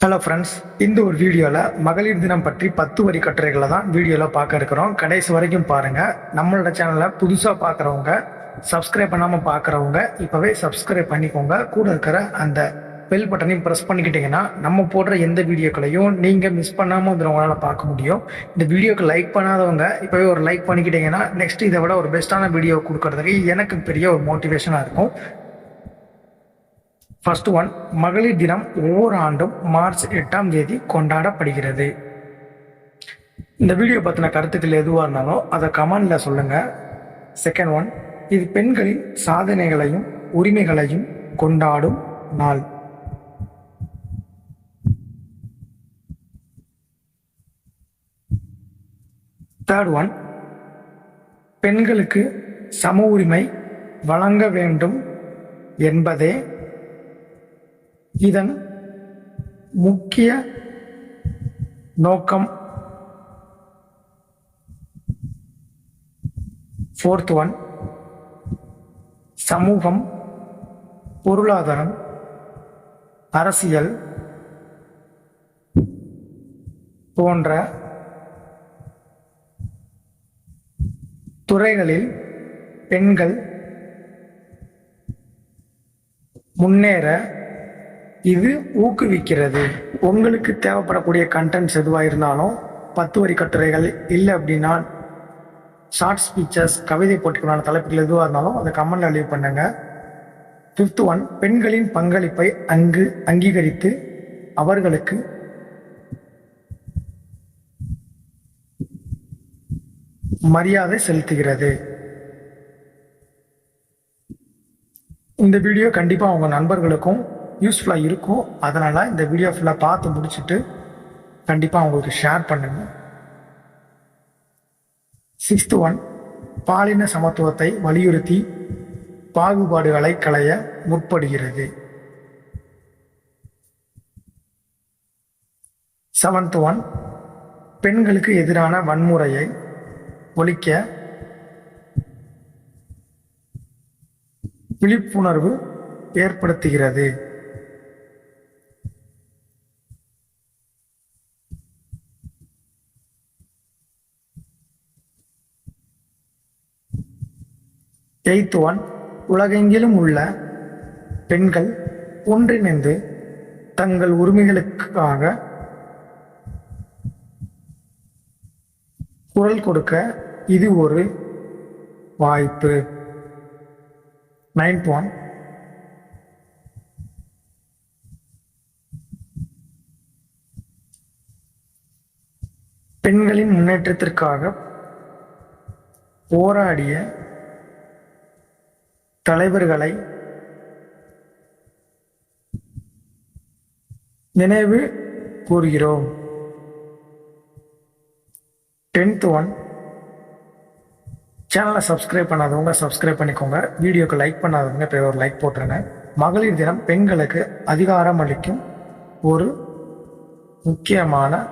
Hello friends இந்த ஒரு வீடியோவில் மகளிர் தினம் பற்றி பத்து வரி கட்டுரைகளை தான் வீடியோவில் பார்க்க இருக்கிறோம். கடைசி வரைக்கும் பாருங்கள் நம்மளோட சேனலை புதுசாக பார்க்குறவங்க சப்ஸ்கிரைப் பண்ணாமல் பார்க்குறவங்க இப்போவே சப்ஸ்கிரைப் பண்ணிக்கோங்க. கூட இருக்கிற அந்த பெல் பட்டனையும் ப்ரெஸ் பண்ணிக்கிட்டிங்கன்னா நம்ம போடுற எந்த வீடியோக்களையும் நீங்கள் மிஸ் பண்ணாமல் வந்து உங்களால் பார்க்க முடியும். இந்த வீடியோக்கு லைக் பண்ணாதவங்க இப்போவே ஒரு லைக் பண்ணிக்கிட்டிங்கன்னா நெக்ஸ்ட் இதை விட ஒரு பெஸ்ட்டான வீடியோ கொடுக்கறதுக்கு எனக்கு பெரிய ஒரு மோட்டிவேஷனாக இருக்கும். ஃபர்ஸ்ட் ஒன் மகளிர் தினம் ஒவ்வொரு ஆண்டும் மார்ச் எட்டாம் தேதி கொண்டாடப்படுகிறது. இந்த வீடியோ பற்றின கருத்துக்கள் எதுவாக இருந்தாலும் அதை கமெண்டில் சொல்லுங்கள் செகண்ட் ஒன் இது பெண்களின் சாதனைகளையும் உரிமைகளையும் கொண்டாடும் நாள். தேர்ட் ஒன் பெண்களுக்கு சம உரிமை வழங்க வேண்டும் என்பதே இதன் முக்கிய நோக்கம் ஃபோர்த் ஒன் சமூகம் பொருளாதாரம் அரசியல் போன்ற துறைகளில் பெண்கள் முன்னேற இது ஊக்குவிக்கிறது. உங்களுக்கு தேவைப்படக்கூடிய கண்டென்ட்ஸ் எதுவாக இருந்தாலும் பத்து வரி கட்டுரைகள் இல்லை அப்படின்னா ஷார்ட் ஸ்பீச்சஸ் கவிதை போட்டிகளான தலைப்புகள் எதுவாக இருந்தாலும் அதை கமெண்ட்ல லீவ் பண்ணுங்க. ஃபிஃப்த் ஒன் பெண்களின் பங்களிப்பை அங்கு அங்கீகரித்து அவர்களுக்கு மரியாதை செலுத்துகிறது. இந்த வீடியோ கண்டிப்பாக அவங்க நண்பர்களுக்கும் யூஸ்ஃபுல்லாக இருக்கும் அதனால் இந்த வீடியோ ஃபுல்லாக பார்த்து முடிச்சுட்டு கண்டிப்பாக உங்களுக்கு ஷேர் பண்ணுங்கள் சிக்ஸ்த் ஒன் பாலின சமத்துவத்தை வலியுறுத்தி பாகுபாடுகளை களைய முற்படுகிறது. செவன்த் ஒன் பெண்களுக்கு எதிரான வன்முறையை ஒழிக்க விழிப்புணர்வு ஏற்படுத்துகிறது. எய்த் ஒன் உலகெங்கிலும் உள்ள பெண்கள் ஒன்றிணைந்து தங்கள் உரிமைகளுக்காக குரல் கொடுக்க இது ஒரு வாய்ப்பு. நைன்த் ஒன் பெண்களின் முன்னேற்றத்திற்காக போராடிய தலைவர்களை நினைவு கூறுகிறோம். டென்த் ஒன் சேனலை சப்ஸ்கிரைப் பண்ணாதவங்க சப்ஸ்கிரைப் பண்ணிக்கோங்க. வீடியோக்கு லைக் பண்ணாதவங்க இப்போ ஒரு லைக் போட்டுருங்க. மகளிர் தினம் பெண்களுக்கு அதிகாரம் அளிக்கும் ஒரு முக்கியமான